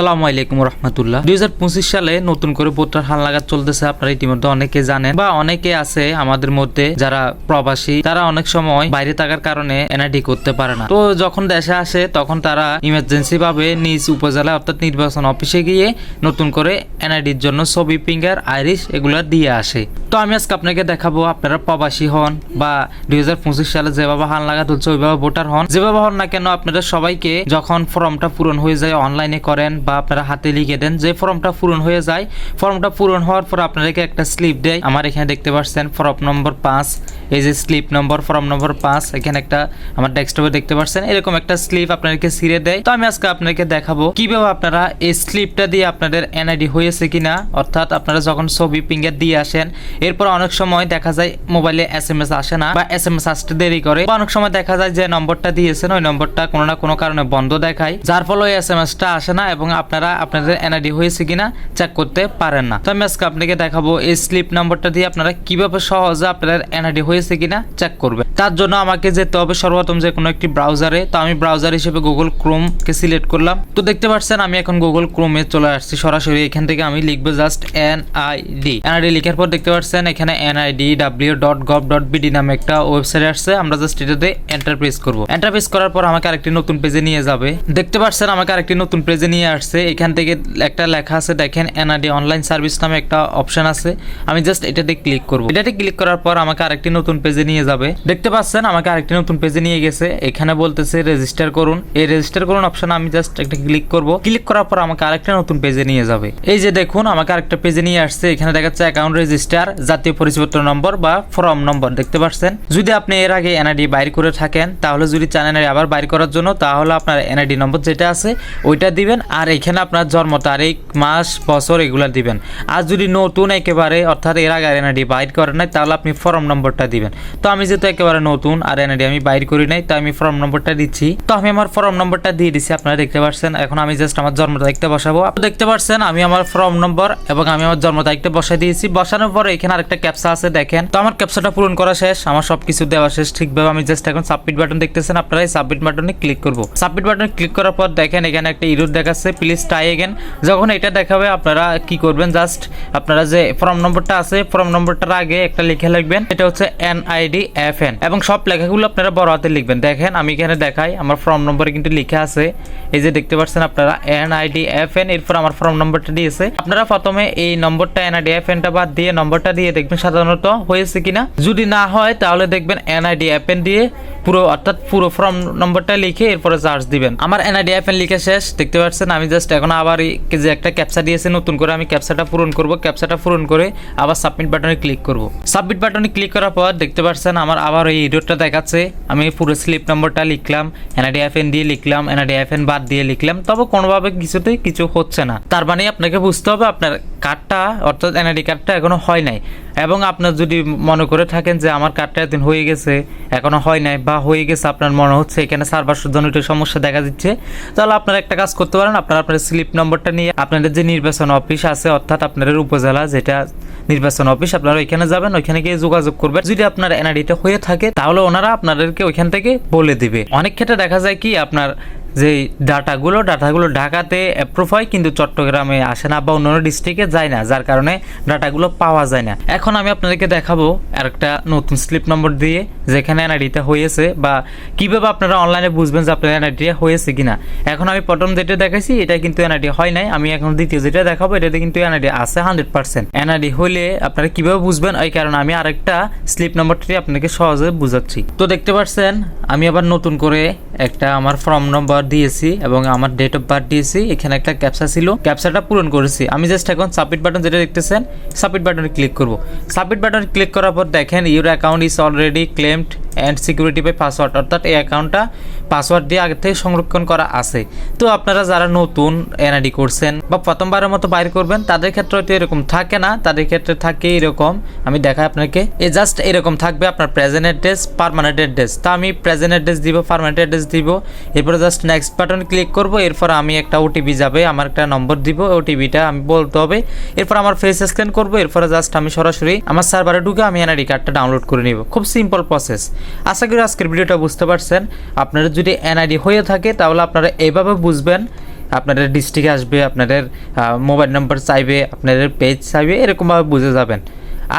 আসসালামু আলাইকুম রহমতুল্লাহ। দুই হাজার পঁচিশ সালে নতুন করে ভোটার হাল লাগা চলতেছে, আপনারা ইতিমধ্যে অনেকে জানেন বা অনেকে আছে আমাদের মধ্যে যারা প্রবাসী, তারা অনেক সময় বাইরে থাকার কারণে এনআইডি করতে পারে না। তো যখন দেশে আসে, তখন তারা ইমার্জেন্সি ভাবে নিজ উপজেলা অর্থাৎ নির্বাচন অফিসে গিয়ে নতুন করে এনআইডির জন্য ছবি, ফিঙ্গার, আইরিশ এগুলা দিয়ে আসে। তো আমি আজকে আপনাকে দেখাবো আপনারা প্রবাসী হন বা দুই হাজার পঁচিশ সালে যেভাবে হাল লাগা তুলছে ওইভাবে ভোটার হন। যেভাবে হন না কেন, আপনারা সবাইকে যখন ফর্মটা পূরণ হয়ে যায়, অনলাইনে করেন বা আপনারা হাতে লিখে দেন যে ফর্মটা পূরণ হয়ে যায়। ফর্মটা পূরণ হওয়ার পর আপনাদেরকে একটা স্লিপ দেয়। আমার এখানে দেখতে পাচ্ছেন ফর্ম নম্বর পাঁচ। এই যে স্লিপ নম্বর, ফর্ম নম্বর পাঁচ, এখানে একটা আমার ডেস্কটপে দেখতে পাচ্ছেন। এরকম একটা স্লিপ আপনাদেরকে ছিঁড়ে দেয়। তো আমি আজকে আপনাদেরকে দেখাবো কীভাবে আপনারা এই স্লিপটা দিয়ে আপনাদের এনআইডি হয়েছে কিনা। অর্থাৎ আপনারা যখন ছবি ফিঙ্গার দিয়ে আসেন, এরপর অনেক সময় দেখা যায় মোবাইলে এস এম এস আসে না বা এস এম এস আসতে দেরি করে। বা অনেক সময় দেখা যায় যে নম্বরটা দিয়েছেন, ওই নম্বরটা কোনো না কোনো কারণে বন্ধ দেখায়। যার ফলে ওই এস এম এসটা আসে না এবং আপনারা আপনাদের এনআইডি হয়েছে কিনা চেক করতে পারেন না। তো আমি আজকে আপনাকে দেখাবো এই স্লিপ নম্বরটা দিয়ে আপনারা কীভাবে সহজে আপনাদের এনআইডি হয়েছে কিনা চেক করবেন। তার জন্য আমাকে যেতে হবে সর্বপ্রথম যে কোনো একটি ব্রাউজারে তো আমি ব্রাউজার হিসেবে গুগল ক্রোম কে সিলেক্ট করলাম। তো দেখতে পাচ্ছেন আমি এখন গুগল ক্রোমে চলে আসছি। সরাসরি এখান থেকে আমি লিখব just N I D NID লিখার পর দেখতে পাচ্ছেন এখানে NID W dot gov dot BD নামে একটা ওয়েবসাইট আসছে। আমরা জাস্ট এটাতে এন্টার প্রেস করব। এন্টার প্রেস করার পর আমাকে আরেকটি নতুন পেজে নিয়ে যাবে। দেখতে পাচ্ছেন আমাকে আরেকটি নতুন পেজে নিয়ে আসছে, এখান থেকে একটা লেখা আছে, দেখেন এনআইডি অনলাইন সার্ভিস নামে একটা অপশন আছে। আমি জাস্ট এটাতে ক্লিক করব। এটাতে ক্লিক করার পর আমাকে আরেকটি নতুন পেজে নিয়ে যাবে। দেখতে পাচ্ছেন, আমাকে আরেকটি নতুন পেজে নিয়ে গেছে। এখানে বলতেছে, রেজিস্টার করুন। এই রেজিস্টার করুন অপশন আমি জাস্ট একটা ক্লিক করব। ক্লিক করার পর আমাকে আরেকটা নতুন পেজে নিয়ে যাবে। এই যে দেখুন, আমাকে আরেকটা পেজে নিয়ে আসছে। এখানে দেখাচ্ছে অ্যাকাউন্ট রেজিস্টার জাতীয় পরিচয়পত্র নম্বর বা ফর্ম নম্বর দেখতে পাচ্ছেন? যদি আপনি এর আগে এনআইডি বাইর করে থাকেন, তাহলে যদি চান এনআইডি আবার বাইর করার জন্য, তাহলে আপনার এনআইডি নম্বর যেটা আছে, ওইটা দিবেন। আর এখানে আপনার জন্ম তারিখ, মাস, বছর এগুলা দিবেন। আর যদি নতুন একেবারে, অর্থাৎ এর আগে এনআইডি বাইর করেন নাই, তাহলে আপনি ফর্ম নম্বরটা দিবেন। তো আমি যেহেতু একেবারে নতুন আর এনআইডি আমি বাইর করি নাই তো আমি ফর্ম নম্বরটা দিচ্ছি। তো আমি আমার ফর্ম নম্বরটা দিয়ে দিচ্ছি আপনারা দেখতে পাচ্ছেন এখন আমি জাস্ট আমার জন্ম তারিখটা বসাবো। আপনি দেখতে পাচ্ছেন আমি আমার ফর্ম নম্বর এবং আমি আমার জন্ম তারিখটা বসাই দিয়েছি। বসানোর পরে এখানে আরেকটা ক্যাপসা আছে, দেখেন। তো আমার ক্যাপসাটা পূরণ করা শেষ, আমার সবকিছু দেওয়া শেষ। ঠিকভাবে আমি জাস্ট এখন সাবমিট বাটন দেখতেছেন, আপনারা এই সাবমিট বাটনে ক্লিক করব। সাবমিট বাটনে ক্লিক করার পর দেখেন, এখানে একটা ইরোড দেখাচ্ছে প্লিজ ট্রাই এগেন যখন এটা দেখাবে, আপনারা কি করবেন? জাস্ট আপনারা যে ফর্ম নম্বরটা আছে ফর্ম নম্বরটার আগে একটা লিখে লিখবেন। এটা হচ্ছে এনআইডি এফ এন এবং সব লেখাগুলো আপনারা বড় হাতে লিখবেন। দেখেন, আমি এখানে দেখাই, আমার ফর্ম নম্বরে কিন্তু লিখে আছে। এই যে দেখতে পাচ্ছেন আপনারা এনআইডি এফ এন এরপর আমার ফর্ম নম্বরটা দিয়েছে। আপনারা প্রথমে এই নম্বরটা এনআইডি এফ এনটা বাদ দিয়ে নম্বরটা দিয়ে দেখবেন সাধারণত হয়েছে কিনা। যদি না হয়, তাহলে দেখবেন এনআইডি এফ এন দিয়ে পুরো, অর্থাৎ পুরো ফর্ম নম্বরটা লিখে এরপরে চার্জ দিবেন। আমার এনআইডি এফ এন লিখে শেষ। দেখতে পাচ্ছেন, আমি জাস্ট এখন আবার যে একটা ক্যাপসা দিয়েছে, নতুন করে আমি ক্যাপসাটা পূরণ করব। ক্যাপসাটা পূরণ করে আবার সাবমিট বাটনে ক্লিক করব। সাবমিট বাটনে ক্লিক করার পর দেখতে পাচ্ছেন আমার আবার এই ইডিওটা দেখাচ্ছে। আমি পুরো স্লিপ নম্বরটা লিখলাম এনআইডি এফ এন দিয়ে লিখলাম এনআইডি এফ এন বাদ দিয়ে লিখলাম। তবে কোনোভাবে কিছুতেই কিছু হচ্ছে না। তার মানে আপনাকে বুঝতে হবে আপনার কার্ডটা অর্থাৎ এনআইডি কার্ডটা এখনও হয় নাই। এবং আপনার যদি মনে করে থাকেন যে আমার কার্ডটা এতদিন হয়ে গেছে, এখনও হয় নাই বা হয়ে গেছে আপনার মনে হচ্ছে, এখানে সার্ভার জন্য একটু সমস্যা দেখা দিচ্ছে, তাহলে আপনারা একটা কাজ করতে পারেন, আপনারা আপনার স্লিপ নম্বরটা নিয়ে আপনাদের যে নির্বাচন অফিস আছে, অর্থাৎ আপনাদের উপজেলা যেটা নির্বাচন অফিস আপনারা ওইখানে যাবেন, ওইখানে গিয়ে যোগাযোগ করবেন। যদি আপনার এনআইডিটা হয়ে থাকে, তাহলে ওনারা আপনাদেরকে ওইখান থেকে বলে দিবে। অনেক ক্ষেত্রে দেখা যায় কি, আপনার যে ডাটাগুলো ডাটাগুলো ঢাকাতে অ্যাপ্রুভ হয় কিন্তু চট্টগ্রামে আসে না বা অন্যান্য ডিস্ট্রিক্টে যায় না, যার কারণে ডাটাগুলো পাওয়া যায় না। এখন আমি আপনাদেরকে দেখাবো আর একটা নতুন স্লিপ নম্বর দিয়ে, যেখানে এনআইডিটা হয়েছে বা কীভাবে আপনারা অনলাইনে বুঝবেন যে আপনার এনআইডিটা হয়েছে কিনা। এখন আমি প্রথম যেটা দেখাইছি, এটা কিন্তু এনআইডি হয় নাই। আমি এখন দ্বিতীয় যেটা দেখাবো, এটাতে কিন্তু এনআইডি আছে হান্ড্রেড পার্সেন্ট এনআইডি হলে আপনারা কীভাবে বুঝবেন? ওই কারণে আমি আরেকটা স্লিপ নম্বরটি আপনাকে সহজে বুঝাচ্ছি। তো দেখতে পাচ্ছেন, আমি আবার নতুন করে একটা আমার ফর্ম নম্বর দিয়েছি এবং আমার ডেট অফ বার্থ দিয়েছি। এখানে একটা ক্যাপসা ছিল। ক্যাপসাটা পূরণ করেছি। আমি জাস্ট এখন সাবমিট বাটন যেটা দেখতেছেন সাবমিট বাটনে ক্লিক করব। সাবমিট বাটনে ক্লিক করার পর দেখেন your account is already claimed and security by password অর্থাৎ এই অ্যাকাউন্টটা পাসওয়ার্ড দিয়ে আগে থেকে সংরক্ষণ করা আছে। তো আপনারা যারা নতুন এনআইডি করছেন বা প্রথমবারের মতো বাইর করবেন, তাদের ক্ষেত্রে হয়তো এরকম থাকে না। তাদের ক্ষেত্রে থাকে এরকম। আমি দেখাই আপনাকে। এ জাস্ট এরকম থাকবে আপনার প্রেজেন্ট অ্যাড্রেস পারমানেন্ট অ্যাড্রেস তা আমি প্রেজেন্ট অ্যাড্রেস দিব পারমানেন্ট অ্যাড্রেস দিব। এরপরে জাস্ট নেক্সট বাটন ক্লিক করব। এরপর আমি একটা ওটিপি যাবে, আমার একটা নম্বর দিব। ওটিপিটা আমি বলতে হবে। এরপর আমার ফেস স্ক্যান করব। এরপরে জাস্ট আমি সরাসরি আমার সার্ভারে ঢুকে আমি এনআইডি কার্ডটা ডাউনলোড করে নিব। খুব সিম্পল প্রসেস আশা করি আজকের ভিডিওটা বুঝতে পারছেন। আপনারা যদি এনআইডি হয়ে থাকে, তাহলে আপনারা এভাবে বুঝবেন। আপনাদের ডিস্ট্রিক্ট আসবে, আপনাদের মোবাইল নাম্বার চাইবে, আপনাদের পেজ চাইবে, এরকমভাবে বুঝে যাবেন।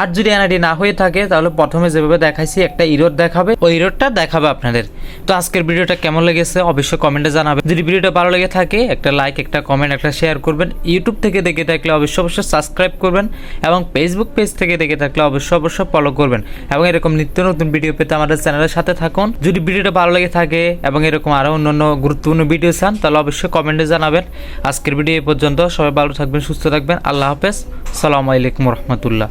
আর যদি এনআইডি না হয়ে থাকে, তাহলে প্রথমে যেভাবে দেখাইছি, একটা ইরোড দেখাবে। ওই ইরোডটা দেখাবে আপনাদের। তো আজকের ভিডিওটা কেমন লেগেছে অবশ্যই কমেন্টে জানাবেন। যদি ভিডিওটা ভালো লেগে থাকে, একটা লাইক একটা কমেন্ট একটা শেয়ার করবেন। ইউটিউব থেকে দেখে থাকলে অবশ্যই অবশ্যই সাবস্ক্রাইব করবেন এবং ফেসবুক পেজ থেকে দেখে থাকলে অবশ্যই অবশ্যই ফলো করবেন। এবং এরকম নিত্য নতুন ভিডিও পেতে আমাদের চ্যানেলের সাথে থাকুন। যদি ভিডিওটা ভালো লেগে থাকে এবং এরকম আরও অন্যান্য গুরুত্বপূর্ণ ভিডিও চান, তাহলে অবশ্যই কমেন্টে জানাবেন। আজকের ভিডিও এ পর্যন্ত সবাই ভালো থাকবেন, সুস্থ থাকবেন। আল্লাহ হাফেজ। সালামু আলাইকুম রহমতুল্লাহ।